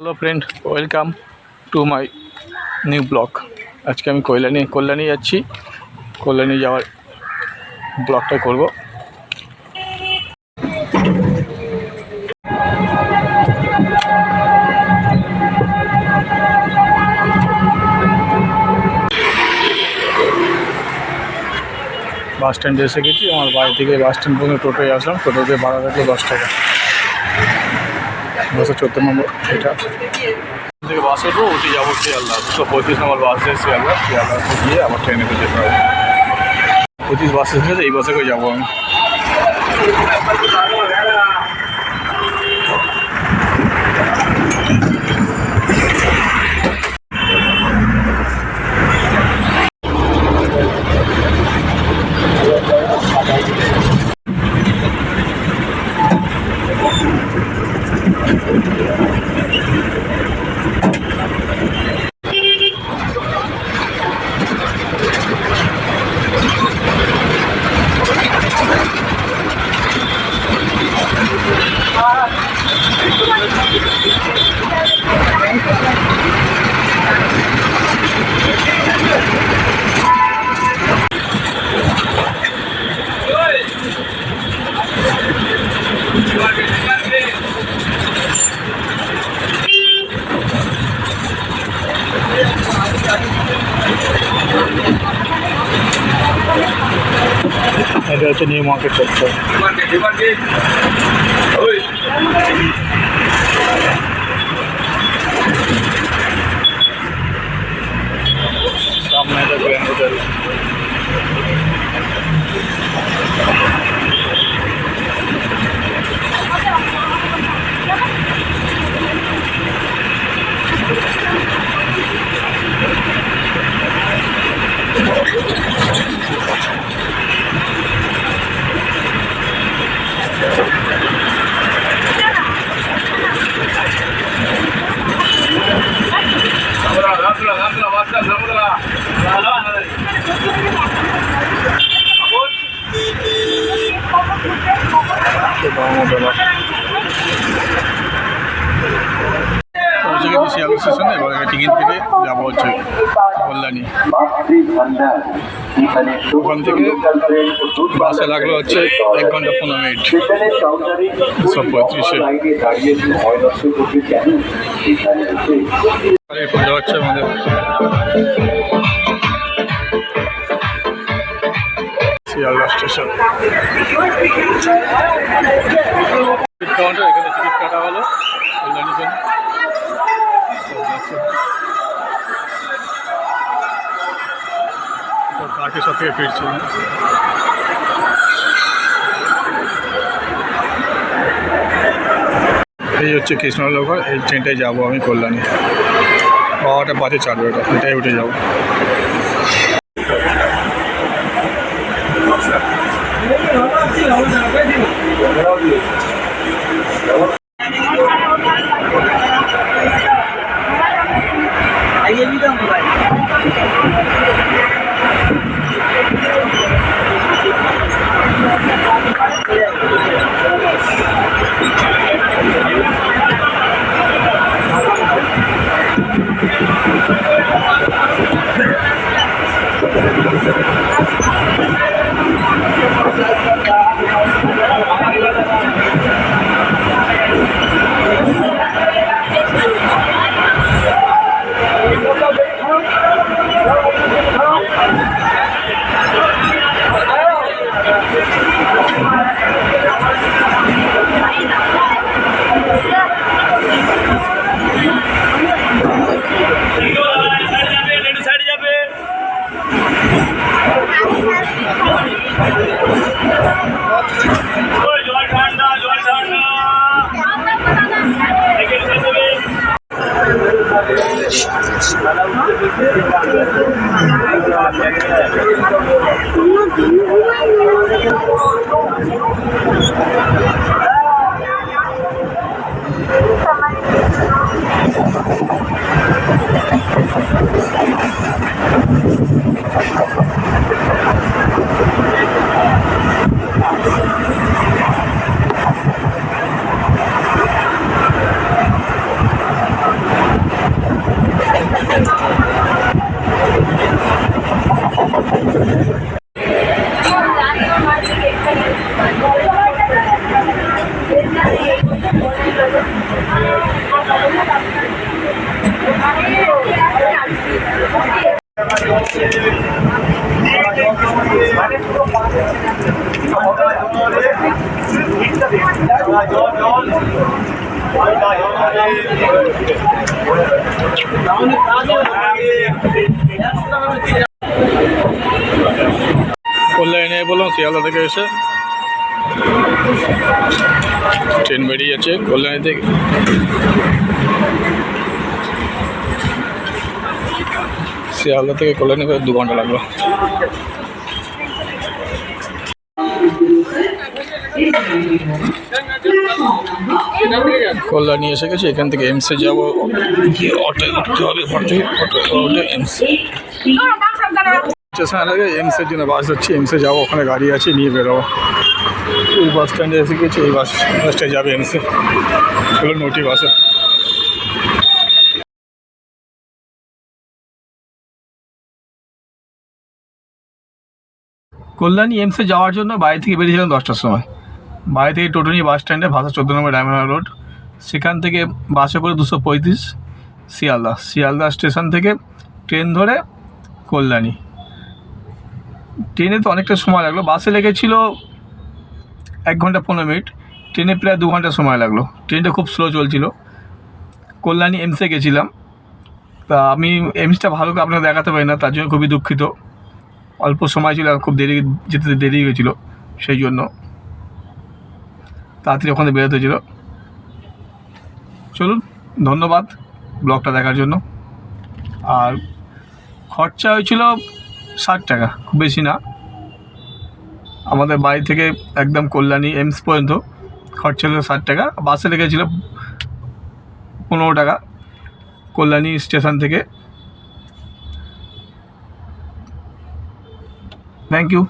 Hello friend welcome to my new blog আজকে আমি কল্যাণী কল্যাণী যাচ্ছি। কল্যাণী যাওয়ার ব্লগটা করব। বাস স্ট্যান্ডে এসে গেছি। আমার বাড়ি থেকে বাস স্ট্যান্ড পর্যন্ত টোটোয় আসলাম। টোটোতে ভাড়া থাকল দশ টাকা। বাসের চোদ্দ নম্বর এটা। থেকে বাস উঠবো, উঠে যাব শিয়ালদা দুশো পঁয়ত্রিশ নম্বর বাস দিয়ে শিয়ালদা শিয়ালদা গিয়ে আমার ট্রেনে করে যেতে হবে। পঁচিশ বাসে এসেছে, এই বাসে করে যাব আমি। এটা হচ্ছে নিউ মার্কেট চত্বর সামনে এটা গ্র্যান্ড হোটেল পৌঁছে গেছি শিয়ালদা স্টেশনে এবার টিকিট কেটে যাব হচ্ছে কল্যাণী ওখান থেকে বাসে লাগল হচ্ছে এক ঘণ্টা পনেরো মিনিট পঁয়ত্রিশে পৌঁছে হচ্ছে আমাদের। শিয়ালদা স্টেশন টিকিট কাউন্টার এখানে টিকিট কাটা হলো। কল্যাণীর জন্য কাকে সব থেকে ফিরছি এই হচ্ছে কৃষ্ণনগর এই ট্রেনটায় যাব আমি কল্যাণী। বারোটা বাজে চারবে এটা এটাই উঠে যাব। কল্যাণে বললাম শিয়ালদা থেকে এসে ট্রেন বেরিয়েছে কল্যাণী থেকে শিয়ালদা থেকে কল্যাণী করে দু ঘণ্টা লাগল। কল্যাণী এসে গেছে, এখান থেকে এমসে যাব। গিয়ে অটোয় উঠতে হবে অটো অটো এমস স্টেশন আগে এমসের জন্য বাস যাচ্ছি এমসে যাব, ওখানে গাড়ি আছে, নিয়ে বেরোবো। এই বাস স্ট্যান্ডে এসে গেছি এই বাস বাসটায় যাবে এমসে চলো নটি বাসে কল্যাণী এমসে যাওয়ার জন্য বাড়ি থেকে বেরিয়েছিলাম দশটার সময়। বাড়ি থেকে টোটো নিয়ে বাস স্ট্যান্ডে ভাষা চোদ্দ নম্বর ডায়মন্ড রোড। সেখান থেকে বাসে করে দুশো পঁয়ত্রিশ শিয়ালদা। শিয়ালদা স্টেশন থেকে ট্রেন ধরে কল্যাণী। ট্রেনে তো অনেকটা সময় লাগল। বাসে লেগেছিল এক ঘণ্টা পনেরো মিনিট। ট্রেনে প্রায় দু ঘণ্টা সময় লাগল। ট্রেনটা খুব স্লো চলছিল। কল্যাণী এমসে গেছিলাম। তা আমি এমসটা ভালো করে আপনাকে দেখাতে পারি না, তার জন্য খুবই দুঃখিত। অল্প সময় ছিল খুব দেরি, যেতে দেরি হয়েছিল, সেই জন্য তাড়াতাড়ি ওখানে বেরোতে হয়েছিল। চলুন, ধন্যবাদ ব্লগটা দেখার জন্য। আর খরচা হয়েছিল ষাট টাকা, খুব বেশি না। আমাদের বাড়ি থেকে একদম কল্যাণী এমস পর্যন্ত খরচা হলো ষাট টাকা, বাসে লেগেছিল পনেরো টাকা। কল্যাণী স্টেশন থেকে Thank you.